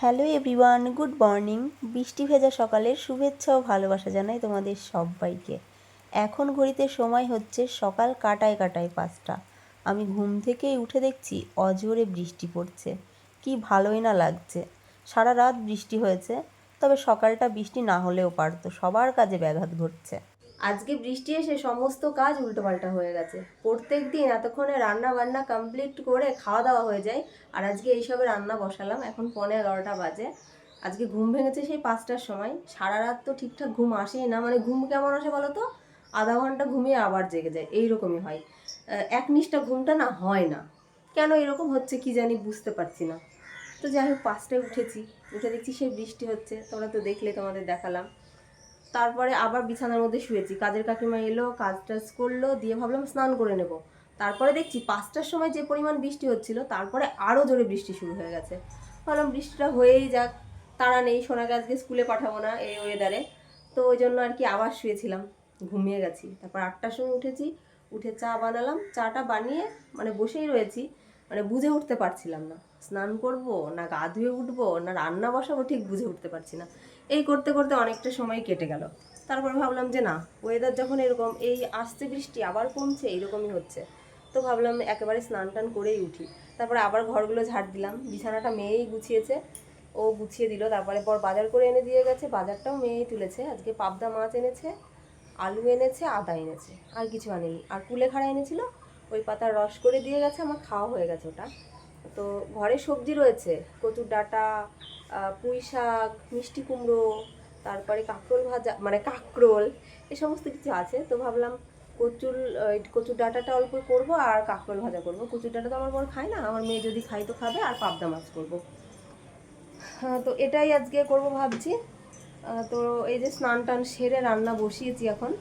Hello everyone, good morning. বৃষ্টি ভেজা সকালের শুভেচ্ছা ও ভালোবাসা জানাই তোমাদের সবাইকে। এখন ঘড়িতে সময় হচ্ছে সকাল কাটায় কাটায় পাঁচটা। আমি ঘুম থেকেই উঠে দেখছি অজোরে বৃষ্টি পড়ছে। কি ভালোই না লাগছে। সারা রাত বৃষ্টি হয়েছে, তবে সকালটা বৃষ্টি না হলেও পারতো। সবার কাজে ব্যাঘাত ঘটছে। আজকে বৃষ্টি এসে সমস্ত কাজ উল্টোপাল্টা হয়ে গেছে। প্রত্যেক দিন এতক্ষণে রান্না বান্না কমপ্লিট করে খাওয়া দাওয়া হয়ে যায়। আর আজকে এইসবে রান্না বসালাম। এখন পনে এগারোটা বাজে। আজকে ঘুম ভেঙেছে সেই পাঁচটার সময়। সারা রাত তো ঠিকঠাক ঘুম আসেই না। মানে ঘুম কেমন আসে বলো তো? আধা ঘণ্টা ঘুমিয়ে আবার জেগে যায়। এইরকমই হয়। আহ, একনিষ্টা ঘুমটা না হয় না। কেন এরকম হচ্ছে কি জানি বুঝতে পারছি না। তো যাই হোক পাঁচটায় উঠেছি। উঠে দেখছি সেই বৃষ্টি হচ্ছে। তোমরা তো দেখলে তোমাদের দেখালাম। তারপরে আবার বিছানার মধ্যে শুয়েছি। কাজের কাকিমা এলো কাজ টাজ করল, দিয়ে ভাবলাম স্নান করে নেব। তারপরে দেখছি পাঁচটার সময় যে পরিমাণ বৃষ্টি হচ্ছিল, তারপরে আরও জোরে বৃষ্টি শুরু হয়ে গেছে। ভাবলাম বৃষ্টিটা হয়েই যাক, তারা নেই সোনাকে আজকে স্কুলে পাঠাবো না এই ওয়েদারে তো ওই জন্য আর কি আবার শুয়েছিলাম, ঘুমিয়ে গেছি। তারপর আটটার সময় উঠেছি, উঠে চা বানালাম, চাটা বানিয়ে মানে বসেই রয়েছি মানে বুঝে উঠতে পারছিলাম না। স্নান করব না গা ধুয়ে উঠবো না রান্না বসাবো ঠিক বুঝে উঠতে পারছি না। এই করতে করতে অনেকটা সময় কেটে গেল। তারপর ভাবলাম যে না ওয়েদার যখন এরকম, এই আসছে বৃষ্টি, আবার কমছে এইরকমই হচ্ছে। তো ভাবলাম একেবারে স্নান টান করেই উঠি। তারপরে আবার ঘরগুলো ঝাড় দিলাম। বিছানাটা মেয়েই গুছিয়েছে। ও গুছিয়ে দিল, তারপরে পর বাজার করে এনে দিয়ে গেছে। বাজারটাও মেয়েই তুলেছে। আজকে পাবদা মাছ এনেছে, আলু এনেছে, আদা এনেছে। আর কিছু আনেনি। আর কুলেখাড়া এনেছিল, ওই পাতার রস করে দিয়ে গেছে, আমার খাওয়া হয়ে গেছে ওটা। তো ঘরে সবজি রয়েছে, কচুর ডাঁটা পুঁই শাক, মিষ্টি কুমড়ো, তারপরে কাঁকরোল ভাজা মানে কাঁকরোল, এ সমস্ত কিছু আছে। তো ভাবলাম কচুর কচুর ডাঁটাটা অল্প করব আর কাঁকরোল ভাজা করব। কচুর ডাঁটা তো আমার বড় খায় না, আমার মেয়ে যদি খায় তো খাবে আর পাবদা মাছ করব। তো এটাই আজকে করব ভাবছি। তো এই যে স্নান টান সেরে রান্না বসিয়েছি এখন।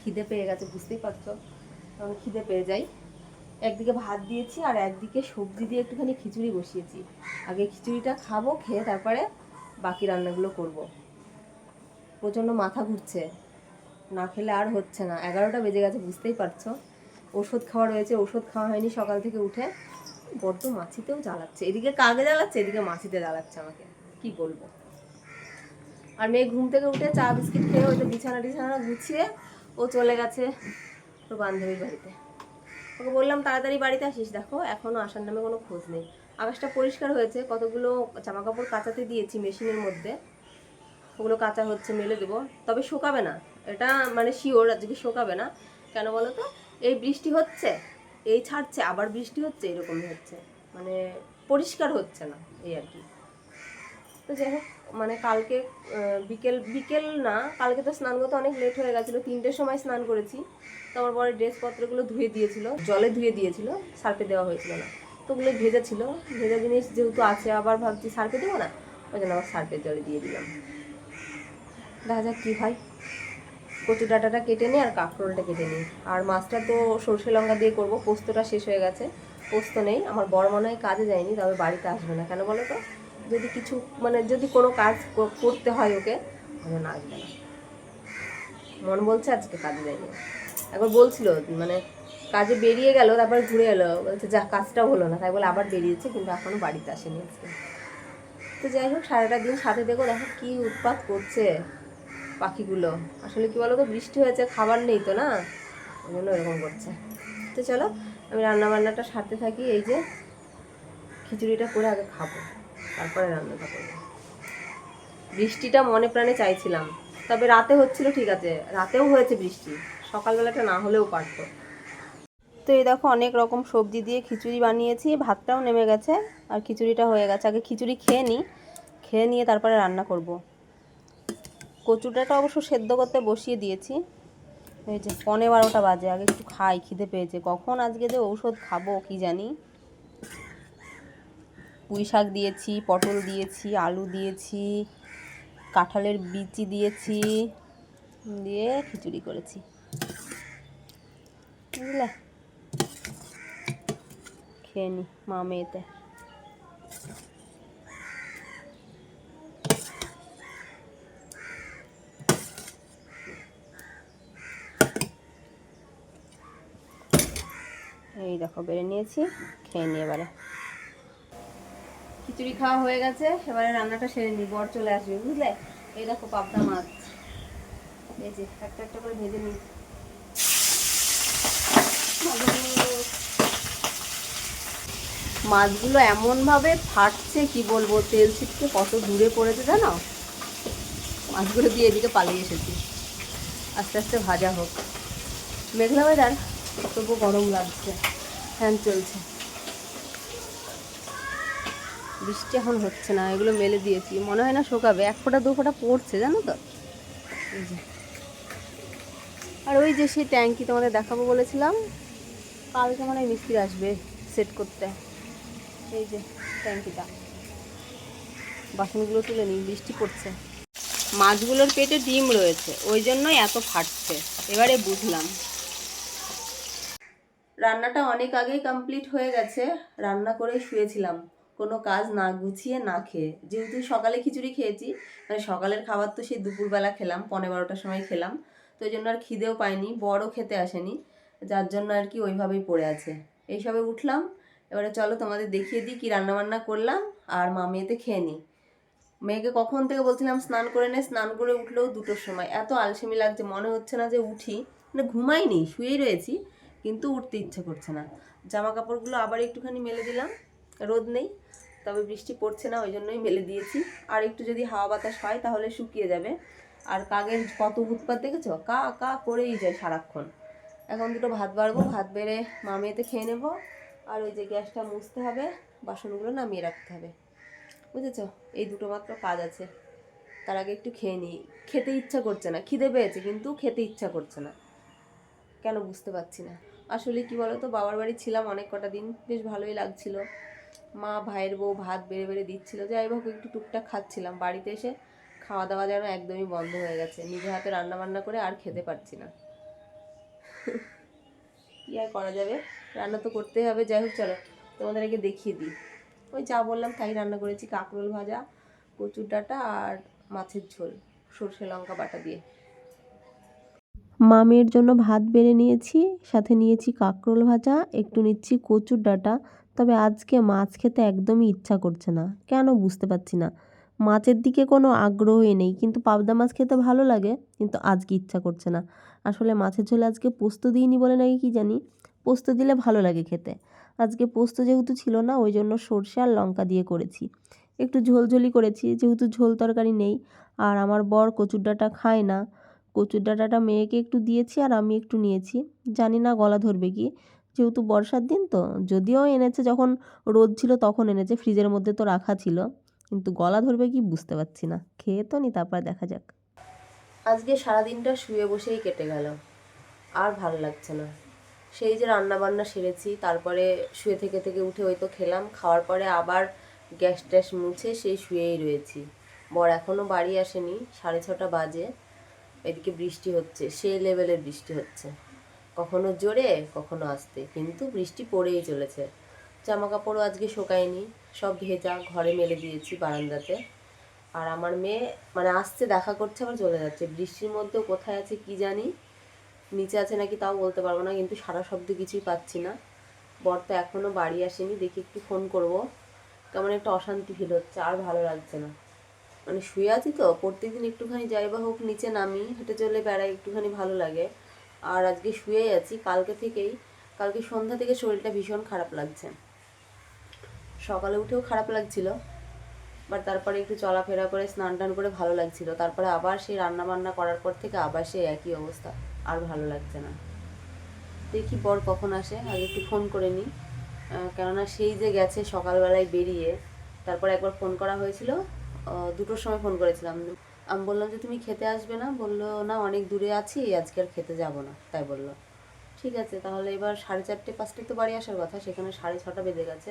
খিদে পেয়ে গেছে, বুঝতেই পারছ। তখন খিদে পেয়ে যাই। একদিকে ভাত দিয়েছি আর একদিকে সবজি দিয়ে একটুখানি খিচুড়ি বসিয়েছি। আগে খিচুড়িটা খাব, খেয়ে তারপরে বাকি রান্নাগুলো করব। প্রচণ্ড মাথা ঘুরছে। না খেলে আর হচ্ছে না। এগারোটা বেজে গেছে, বুঝতেই পারছ। ওষুধ খাওয়া রয়েছে ওষুধ খাওয়া হয়নি সকাল থেকে উঠে। বড্ড মাছিতেও জ্বালাচ্ছে। এদিকে কাকে জ্বালাচ্ছে? এদিকে মাছিতে জ্বালাচ্ছে আমাকে। কি বলব? আর মেয়ে ঘুম থেকে উঠে চা বিস্কিট খেয়ে ওই তো বিছানা টিছানা গুছিয়ে ও চলে গেছে তোর বান্ধবীর বাড়িতে। ওকে বললাম তাড়াতাড়ি বাড়িতে আসিস, দেখো এখনও আসার নামে কোনো খোঁজ নেই। আকাশটা পরিষ্কার হয়েছে, কতগুলো জামা কাপড় কাচাতে দিয়েছি মেশিনের মধ্যে। ওগুলো কাঁচা হচ্ছে, মেলে দেবো। তবে শোকাবে না। এটা মানে শিওর আজকে শোকাবে না। কেন বলো তো? এই বৃষ্টি হচ্ছে, এই ছাড়ছে, আবার বৃষ্টি হচ্ছে, এরকমই হচ্ছে। মানে পরিষ্কার হচ্ছে না, এই আর কি। তো যাই হোক মানে কালকে বিকেল বিকেল না, কালকে তো স্নান করতে অনেক লেট হয়ে গেছিল, তিনটের সময় স্নান করেছি। তো আমার পরে ড্রেসপত্রগুলো ধুয়ে দিয়েছিল, জলে ধুয়ে দিয়েছিল, সার্ফে দেওয়া হয়েছিল না। তো ওগুলো ভেজা ছিল, ভেজা জিনিস যেহেতু আছে, আবার ভাবছি সার্ফে দেবো না? ওই জন্য আবার সার্ফের জলে দিয়ে দিলাম। দেখা যাক কী হয়। কচু ডাঁটাটা কেটে নিই আর কাঁকরোলটা কেটে নিই। আর মাছটা তো সর্ষে লঙ্কা দিয়ে করব, পোস্তটা শেষ হয়ে গেছে। পোস্ত নেই, আমার বড় মনে হয় কাজে যায়নি, তবে বাড়িতে আসবে না। কেন বলো তো? যদি কিছু মানে যদি কোনো কাজ করতে হয় ওকে তাহলে না আসবে না। মন বলছে আজকে কাজে যায়নি একবার বলছিল মানে কাজে বেরিয়ে গেল, তারপর ঘুরে এলো। বলছে, যা, কাজটাও হলো না। তাই বলে আবার বেরিয়েছে, কিন্তু এখনও বাড়িতে আসেনি আজকে। তো যাই হোক, সারাটা দিন সাথে দেখো দেখো কি উৎপাত করছে পাখিগুলো। আসলে কি বলো তো বৃষ্টি হয়েছে, খাবার নেই তো না? ওই জন্য এরকম করছে। তো চলো, আমি রান্না বান্নাটা সারতে থাকি, এই যে খিচুড়িটা করে আগে খাব। তারপরে রান্নাটা করব। বৃষ্টিটা মনে প্রাণে চাইছিলাম। তবে রাতে হচ্ছিল ঠিক আছে, রাতেও হয়েছে বৃষ্টি। সকালবেলাটা না হলেও পারতো। তো এই দেখো অনেক রকম সবজি দিয়ে খিচুড়ি বানিয়েছি, ভাতটাও নেমে গেছে আর খিচুড়িটা হয়ে গেছে। আগে খিচুড়ি খেয়ে নিই, খেয়ে নিয়ে তারপরে রান্না করব। কচুটাটা অবশ্য সেদ্ধ করতে বসিয়ে দিয়েছি। এই যে পনে বারোটা বাজে, আগে একটু খাই, খিদে পেয়েছে। কখন আজকে যে ঔষধ খাব, কি জানি। পুঁই শাক দিয়েছি, পটল দিয়েছি, আলু দিয়েছি, কাঁঠালের বিচি দিয়েছি, দিয়ে খিচুড়ি করেছি। বুঝলে? খেয়ে নি মা মেয়েতে। এই দেখো, বেড়ে নিয়েছি, খেয়ে নিয়ে এবারে। খিচুড়ি খাওয়া হয়ে গেছে, এবারে রান্নাটা সেরে নি বর চলে আসবে, বুঝলে? এই দেখো পাবদা মাছ। এই যে, একটা একটা করে ভেজে নিই। মাছগুলো এমনভাবে ফাটছে, কি বলব, তেল ছিটকে কত দূরে পড়েছে জানো? মাছগুলো দিয়ে এদিকে পালিয়ে এসেছি। আস্তে আস্তে ভাজা হোক। মেঘলা ওয়েদার তবু গরম লাগছে। ফ্যান চলছে। বৃষ্টি এখন হচ্ছে না, এগুলো মেলে দিয়েছি। মনে হয় না শোকাবে, এক ফোঁটা, দু ফোঁটা পড়ছে, জানো তো। আর ওই যে সেই ট্যাঙ্কি তোমাদের দেখাবো বলেছিলাম, কালকে মানে মিস্ত্রি আসবে সেট করতে। এই যে ট্যাঙ্কিটা। বাসনগুলো তুলে নিই, বৃষ্টি পড়ছে। মাছগুলোর পেটে ডিম রয়েছে, ওই জন্যই এত ফাটছে। এবারে বুঝলাম। রান্নাটা অনেক আগেই কমপ্লিট হয়ে গেছে, রান্না করে শুয়েছিলাম। কোনো কাজ না গুছিয়ে না খেয়ে। যেহেতু সকালে খিচুড়ি খেয়েছি মানে সকালের খাবার তো সেই দুপুরবেলা খেলাম পনেরো বারোটার সময় খেলাম। তো ওই জন্য আর খিদেও পাইনি বড় খেতে আসেনি, যার জন্য আর কি ওইভাবেই পড়ে আছে। এইসবে উঠলাম, এবারে চলো তোমাদের দেখিয়ে দিই কী রান্নাবান্না করলাম আর মামিয়েতে খেয়ে নিই মেয়েকে কখন থেকে বলছিলাম, স্নান করে নে। স্নান করে উঠলেও দুটোর সময়। এত আলসেমি লাগছে, মনে হচ্ছে না যে উঠি। মানে ঘুমাইনি, শুয়েই রয়েছি, কিন্তু উঠতে ইচ্ছে করছে না। জামা কাপড়গুলো আবার একটুখানি মেলে দিলাম। রোদ নেই, তবে বৃষ্টি পড়ছে না ওই জন্যই মেলে দিয়েছি। আর একটু যদি হাওয়া বাতাস হয়, তাহলে শুকিয়ে যাবে। আর কাকের কত উৎপাত দেখেছ? কা কা করেই যায় সারাক্ষণ। এখন দুটো ভাত বাড়বো, ভাত বেড়ে মামিয়েতে খেয়ে নেব। আর ওই যে গ্যাসটা মুছতে হবে, বাসনগুলো নামিয়ে রাখতে হবে। বুঝেছ? এই দুটো মাত্র কাজ আছে। তার আগে একটু খেয়ে নিই। খেতে ইচ্ছা করছে না, খিদে পেয়েছে, কিন্তু খেতে ইচ্ছা করছে না। কেন বুঝতে পারছি না। আসলে কি বলতো, বাবার বাড়ি ছিলাম অনেক কটা দিন, বেশ ভালোই লাগছিল। মা ভাইয়ের বউ ভাত বেড়ে বেড়ে দিচ্ছিল। যাই হোক, একটু টুকটাক খাচ্ছিলাম। বাড়িতে এসে খাওয়া দাওয়া যেন একদমই বন্ধ হয়ে গেছে। নিজে হাতে রান্না বান্না করে আর খেতে পারছি না। কি আর করা যাবে? রান্না তো করতেই হবে। যাই হোক, চলো তোমাদের আগে দেখিয়ে দিই। ওই যা বললাম, তাই রান্না করেছি। কাঁকরোল ভাজা, কচুর ডাঁটা আর মাছের ঝোল, সর্ষে লঙ্কা বাটা দিয়ে। মামের জন্য ভাত বেড়ে নিয়েছি, সাথে নিয়েছি কাঁকরোল ভাজা, একটু নিচ্ছি কচুর ডাঁটা তবে আজকে মাছ খেতে একদমই ইচ্ছা করছে না। কেন বুঝতে পারছি না। মাছের দিকে কোনো আগ্রহই নেই, কিন্তু পাবদা মাছ খেতে ভালো লাগে, কিন্তু আজকে ইচ্ছা করছে না। আসলে মাছের ঝোলে আজকে পোস্ত দিইনি বলে নাকি কি জানি? পোস্ত দিলে ভালো লাগে খেতে। আজকে পোস্ত যেহেতু ছিল না, ওই জন্য সর্ষে আর লঙ্কা দিয়ে করেছি। একটু ঝোলঝোলি করেছি, যেহেতু ঝোল তরকারি নেই। আর আমার বর কচুর ডাঁটা খায় না। কচুর ডাঁটাটা মেয়েকে একটু দিয়েছি আর আমি একটু নিয়েছি। জানি না গলা ধরবে কি। যেহেতু বর্ষার দিন তো, যদিও এনেছে যখন রোদ ছিল তখন এনেছে, ফ্রিজের মধ্যে তো রাখা ছিল। কিন্তু গলা ধরবে কি বুঝতে পারছি না। খেয়ে তো নি, তারপর দেখা যাক। আজকে সারাদিনটা শুয়ে বসেই কেটে গেল। আর ভালো লাগছে না। সেই যে রান্না বান্না সেরেছি, তারপরে শুয়ে থেকে থেকে উঠে ওই তো খেলাম। খাওয়ার পরে আবার গ্যাস ট্যাস মুছে সেই শুয়েই রয়েছি। বর এখনও বাড়ি আসেনি, সাড়ে ছটা বাজে। এদিকে বৃষ্টি হচ্ছে, সেই লেভেলের বৃষ্টি হচ্ছে। কখনো জোরে, কখনো আস্তে। কিন্তু বৃষ্টি পড়েই চলেছে। জামা কাপড়ও আজকে শোকায়নি। সব ভেজা, ঘরে মেলে দিয়েছি বারান্দাতে। আর আমার মেয়ে মানে আসছে, দেখা করছে, আবার চলে যাচ্ছে। বৃষ্টির মধ্যেও কোথায় আছে কি জানি? নিচে আছে নাকি তাও বলতে পারব না, কিন্তু সারা শব্দ কিছুই পাচ্ছি না। বর তো এখনও বাড়ি আসেনি, দেখি একটু ফোন করব। কেমন একটা অশান্তি ফিল হচ্ছে, আর ভালো লাগছে না। মানে শুয়ে আছি তো, প্রত্যেকদিন একটুখানি যাই বা হোক, নিচে নামি, হেঁটে চলে বেড়াই, একটুখানি ভালো লাগে। আর আজকে শুয়েই আছি। কালকে থেকেই, কালকে সন্ধ্যা থেকে শরীরটা ভীষণ খারাপ লাগছে। সকালে উঠেও খারাপ লাগছিল বাট তারপরে একটু চলাফেরা করে, স্নান টান করে ভালো লাগছিল। তারপরে আবার সেই রান্না বান্না করার পর থেকে আবার সেই একই অবস্থা, আর ভালো লাগছে না। দেখি বর কখন আসে, আগে একটু ফোন করে নিই। কেননা সেই যে গেছে সকালবেলায় বেরিয়ে, তারপর একবার ফোন করা হয়েছিল দুটোর সময় ফোন করেছিলাম। আমি বললাম যে, তুমি খেতে আসবে না? বলল, না, অনেক দূরে আছি, আজকে আর খেতে যাব না। তাই বলল। ঠিক আছে, তাহলে এবার সাড়ে চারটে পাঁচটায় তো বাড়ি আসার কথা, সেখানে সাড়ে ছটা বেজে গেছে।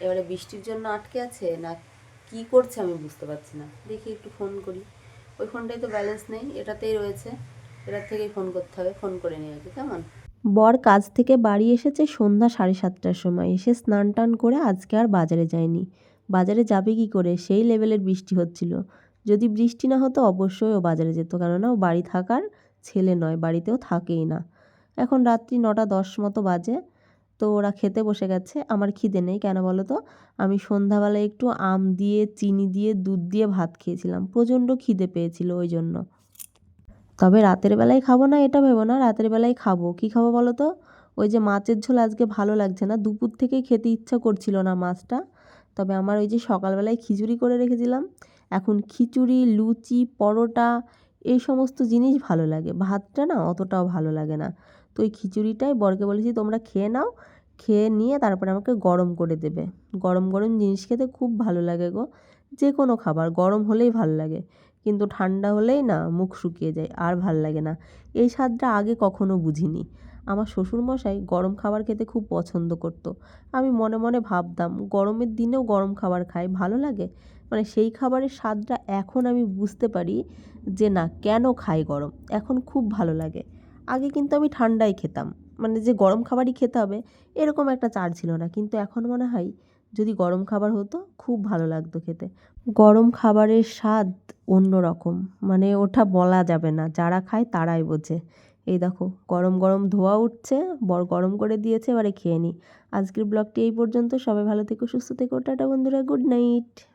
এবারে বৃষ্টির জন্য আটকে আছে, না কি করছে আমি বুঝতে পারছি না। দেখি একটু ফোন করি। ওই ফোনটাই তো ব্যালেন্স নেই, এটাতেই রয়েছে। এটার থেকেই ফোন করতে হবে, ফোন করে নিয়ে আগে, কেমন? বর কাজ থেকে বাড়ি এসেছে সন্ধ্যা সাড়ে সাতটার সময়। এসে স্নান টান করে আজকে আর বাজারে যায়নি। বাজারে যাবে কি করে? সেই লেভেলের বৃষ্টি হচ্ছিল। যদি বৃষ্টি না হতো অবশ্যই ও বাজারে যেত, কেননা ও বাড়ি থাকার ছেলে নয়, বাড়িতেও থাকেই না। এখন রাত্রি নটা দশ মতো বাজে, তো ওরা খেতে বসে গেছে, আমার খিদে নেই, কেন বলো তো? আমি সন্ধ্যাবেলায় একটু আম দিয়ে, চিনি দিয়ে, দুধ দিয়ে ভাত খেয়েছিলাম, প্রচণ্ড খিদে পেয়েছিল ওই জন্য। তবে রাতের বেলায় খাব না, এটা ভেবো না, রাতের বেলায় খাব। কী খাব বলো তো? ওই যে মাছের ঝোল আজকে ভালো লাগছে না, দুপুর থেকেই খেতে ইচ্ছা করছিল না মাছটা, তবে আমার ওই যে সকালবেলায় খিচুড়ি করে রেখেছিলাম এখন খিচুড়ি, লুচি, পরোটা এই সমস্ত জিনিস ভালো লাগে। ভাতটা না অতটাও ভালো লাগে না। তো ওই খিচুড়িটাই বরকে বলেছি তোমরা খেয়ে নাও, খেয়ে নিয়ে তারপরে আমাকে গরম করে দেবে। গরম গরম জিনিস খেতে খুব ভালো লাগে গো যে কোনো খাবার, গরম হলেই ভালো লাগে। কিন্তু ঠান্ডা হলেই না মুখ শুকিয়ে যায়, আর ভালো লাগে না। এই স্বাদটা আগে কখনো বুঝিনি। আমার শ্বশুরমশাই গরম খাবার খেতে খুব পছন্দ করতো। আমি মনে মনে ভাবতাম, গরমের দিনেও গরম খাবার খাই, ভালো লাগে? মানে সেই খাবারের স্বাদটা এখন আমি বুঝতে পারি যে না, কেন খাই গরম? এখন খুব ভালো লাগে। আগে কিন্তু আমি ঠান্ডাই খেতাম। মানে যে গরম খাবারই খেতে হবে, এরকম একটা চার ছিল না। কিন্তু এখন মনে হয় যদি গরম খাবার হতো, খুব ভালো লাগতো খেতে। গরম খাবারের স্বাদ অন্য রকম মানে ওটা বলা যাবে না। যারা খায় তারাই বোঝে। এই দেখো, গরম গরম ধোয়া উঠছে, বর গরম করে দিয়েছে, এবারে খেয়ে নিই আজকের ব্লগটি এই পর্যন্ত। সবাই ভালো থেকো, সুস্থ থেকো। টাটা বন্ধুরা, গুড নাইট।